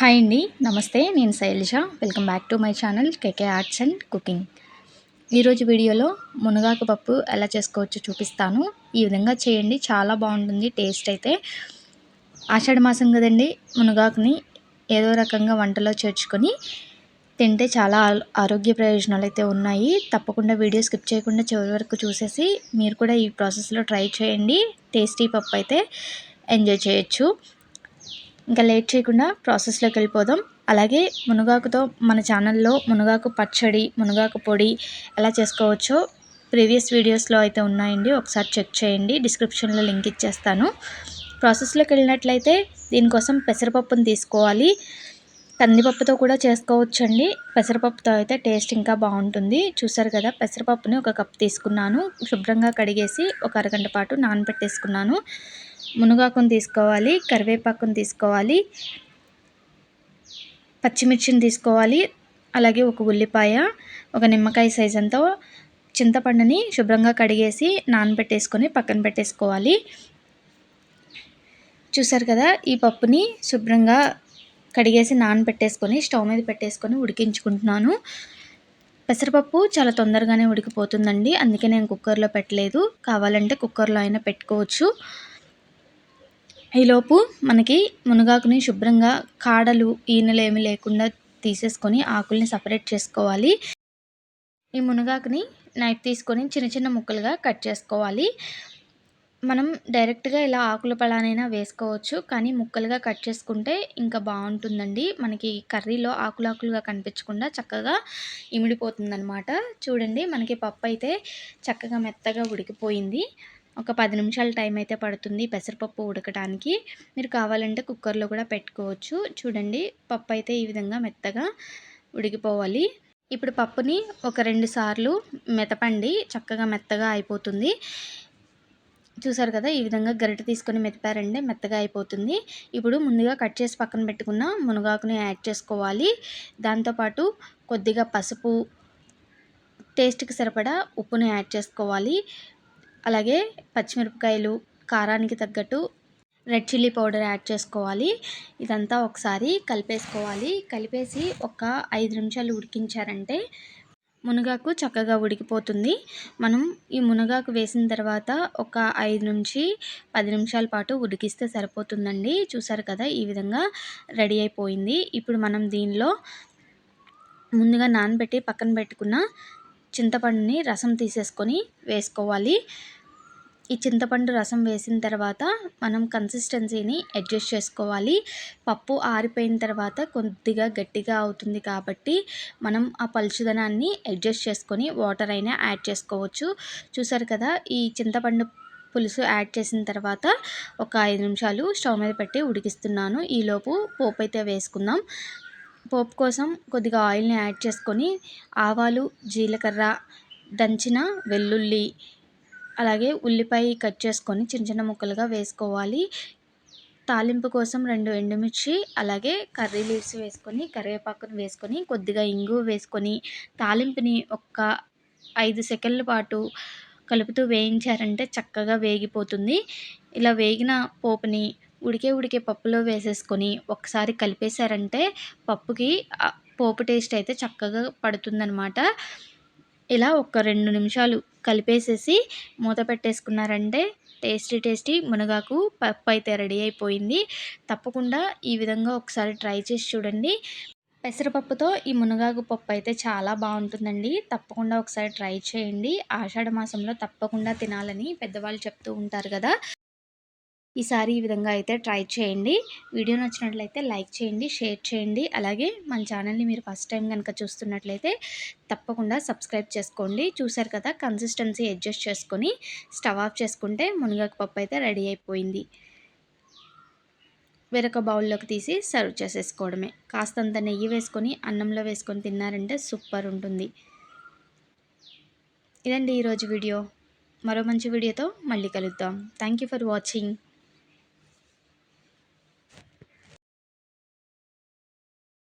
Hi అండి. నమస్తే నేను Shailaja. Welcome back to my channel KK arts and cooking ఈరోజు వీడియోలో మునగాకు పప్పు ఎలా చేసుకోవచ్చో చూపిస్తాను. ఈ విధంగా చేయండి చాలా బాగుంటుంది టేస్ట్ అయితే. ఆషాఢ మాసం కదండి మునగాకుని ఏదో రకంగా వంటలో చేర్చుకొని తింటే చాలా ఆరోగ్య ప్రయోజనాలు అయితే ఉన్నాయి. తప్పకుండా వీడియో స్కిప్ చేయకుండా చివరి వరకు చూసేసి మీరు కూడా ఈ ప్రాసెస్లో ట్రై చేయండి. టేస్టీ పప్పు అయితే ఎంజాయ్ చేయొచ్చు. ఇంకా లేట్ చేయకుండా ప్రాసెస్లోకి వెళ్ళిపోదాం. అలాగే మునగాకుతో మన ఛానల్లో మునగాకు పచ్చడి మునగాకు పొడి ఎలా చేసుకోవచ్చో ప్రీవియస్ వీడియోస్లో అయితే ఉన్నాయండి. ఒకసారి చెక్ చేయండి. డిస్క్రిప్షన్లో లింక్ ఇచ్చేస్తాను. ప్రాసెస్లోకి వెళ్ళినట్లయితే దీనికోసం పెసరపప్పును తీసుకోవాలి. కందిపప్పుతో కూడా చేసుకోవచ్చండి. పెసరపప్పుతో అయితే టేస్ట్ ఇంకా బాగుంటుంది. చూసారు కదా పెసరపప్పుని ఒక కప్ తీసుకున్నాను. శుభ్రంగా కడిగేసి ఒక అరగంట పాటు నానబెట్టేసుకున్నాను. మునగాకును తీసుకోవాలి కరివేపాకును తీసుకోవాలి పచ్చిమిర్చిని తీసుకోవాలి అలాగే ఒక ఉల్లిపాయ ఒక నిమ్మకాయ సైజ్ అంతా చింతపండుని శుభ్రంగా కడిగేసి నానబెట్టేసుకొని పక్కన పెట్టేసుకోవాలి. చూసారు కదా ఈ పప్పుని శుభ్రంగా కడిగేసి నానబెట్టేసుకొని స్టవ్ మీద పెట్టేసుకొని ఉడికించుకుంటున్నాను. పెసరపప్పు చాలా తొందరగానే ఉడికిపోతుందండి. అందుకే నేను కుక్కర్లో పెట్టలేదు. కావాలంటే కుక్కర్లో అయినా పెట్టుకోవచ్చు. ఈలోపు మనకి మునగాకుని శుభ్రంగా కాడలు ఈనెలు ఏమి లేకుండా తీసేసుకొని ఆకుల్ని సపరేట్ చేసుకోవాలి. ఈ మునగాకుని నైఫ్ తీసుకొని చిన్న చిన్న ముక్కలుగా కట్ చేసుకోవాలి. మనం డైరెక్ట్గా ఇలా ఆకుల పలానైనా వేసుకోవచ్చు. కానీ ముక్కలుగా కట్ చేసుకుంటే ఇంకా బాగుంటుందండి. మనకి కర్రీలో ఆకులాకులుగా కనిపించకుండా చక్కగా ఇమిడిపోతుందనమాట చూడండి మనకి పప్పు అయితే చక్కగా మెత్తగా ఉడికిపోయింది. ఒక పది నిమిషాల టైం అయితే పడుతుంది పెసరపప్పు ఉడకడానికి మీరు కావాలంటే కుక్కర్లో కూడా పెట్టుకోవచ్చు. చూడండి పప్పు అయితే ఈ విధంగా మెత్తగా ఉడికిపోవాలి. ఇప్పుడు పప్పుని ఒక రెండు సార్లు మెతపండి. చక్కగా మెత్తగా అయిపోతుంది. చూసారు కదా ఈ విధంగా గరిటె తీసుకొని మెత్తారండి మెత్తగా అయిపోతుంది. ఇప్పుడు ముందుగా కట్ చేసి పక్కన పెట్టుకున్న మునగాకుని యాడ్ చేసుకోవాలి. దాంతోపాటు కొద్దిగా పసుపు టేస్ట్కి సరిపడా ఉప్పుని యాడ్ చేసుకోవాలి. అలాగే పచ్చిమిరపకాయలు కారానికి తగ్గట్టు రెడ్ చిల్లీ పౌడర్ యాడ్ చేసుకోవాలి. ఇదంతా ఒకసారి కలిపేసుకోవాలి. కలిపేసి ఒక ఐదు నిమిషాలు ఉడికించారంటే మునగాకు చక్కగా ఉడికిపోతుంది. మనం ఈ మునగాకు వేసిన తర్వాత ఒక ఐదు నుంచి పది నిమిషాల పాటు ఉడికిస్తే సరిపోతుందండి. చూసారు కదా ఈ విధంగా రెడీ అయిపోయింది. ఇప్పుడు మనం దీనిలో ముందుగా నానబెట్టి పక్కన పెట్టుకున్న చింతపండుని రసం తీసేసుకొని వేసుకోవాలి. ఈ చింతపండు రసం వేసిన తర్వాత మనం కన్సిస్టెన్సీని అడ్జస్ట్ చేసుకోవాలి. పప్పు ఆరిపోయిన తర్వాత కొద్దిగా గట్టిగా అవుతుంది కాబట్టి మనం ఆ పలుచుదనాన్ని అడ్జస్ట్ చేసుకొని వాటర్ అయినా యాడ్ చేసుకోవచ్చు. చూసారు కదా ఈ చింతపండు పులుసు యాడ్ చేసిన తర్వాత ఒక ఐదు నిమిషాలు స్టవ్ మీద పెట్టి ఉడికిస్తున్నాను. ఈలోపు పోపు అయితే వేసుకుందాం. పోపు కోసం కొద్దిగా ఆయిల్ని యాడ్ చేసుకొని ఆవాలు జీలకర్ర దంచిన వెల్లుల్లి అలాగే ఉల్లిపాయ కట్ చేసుకొని చిన్న చిన్న ముక్కలుగా వేసుకోవాలి. తాలింపు కోసం రెండు ఎండుమిర్చి అలాగే కర్రీ లీవ్స్ వేసుకొని కరివేపాకును వేసుకొని కొద్దిగా ఇంగు వేసుకొని తాలింపుని ఒక్క ఐదు సెకండ్ల పాటు కలుపుతూ వేయించారంటే చక్కగా వేగిపోతుంది. ఇలా వేగిన పోపుని ఉడికే ఉడికే పప్పులో వేసేసుకొని ఒకసారి కలిపేశారంటే పప్పుకి పోపు టేస్ట్ అయితే చక్కగా పడుతుందనమాట ఇలా ఒక రెండు నిమిషాలు కలిపేసేసి మూత పెట్టేసుకున్నారంటే టేస్టీ టేస్టీ మునగాకు పప్పు అయితే రెడీ అయిపోయింది. తప్పకుండా ఈ విధంగా ఒకసారి ట్రై చేసి చూడండి. పెసరపప్పుతో ఈ మునగాకు పప్పు అయితే చాలా బాగుంటుందండి. తప్పకుండా ఒకసారి ట్రై చేయండి. ఆషాఢ మాసంలో తప్పకుండా తినాలని పెద్దవాళ్ళు చెప్తూ ఉంటారు కదా. ఈసారి ఈ విధంగా అయితే ట్రై చేయండి. వీడియో నచ్చినట్లయితే లైక్ చేయండి షేర్ చేయండి. అలాగే మన ఛానల్ని మీరు ఫస్ట్ టైం కనుక చూస్తున్నట్లయితే తప్పకుండా సబ్స్క్రైబ్ చేసుకోండి. చూసారు కదా కన్సిస్టెన్సీ అడ్జస్ట్ చేసుకొని స్టవ్ ఆఫ్ చేసుకుంటే మునగాకు పప్పు అయితే రెడీ అయిపోయింది. వేరొక బౌల్లోకి తీసి సర్వ్ చేసేసుకోవడమే. కాస్తంత నెయ్యి వేసుకొని అన్నంలో వేసుకొని తిన్నారంటే సూపర్ ఉంటుంది. ఇదండి ఈరోజు వీడియో. మరో మంచి వీడియోతో మళ్ళీ కలుద్దాం. Thank for watching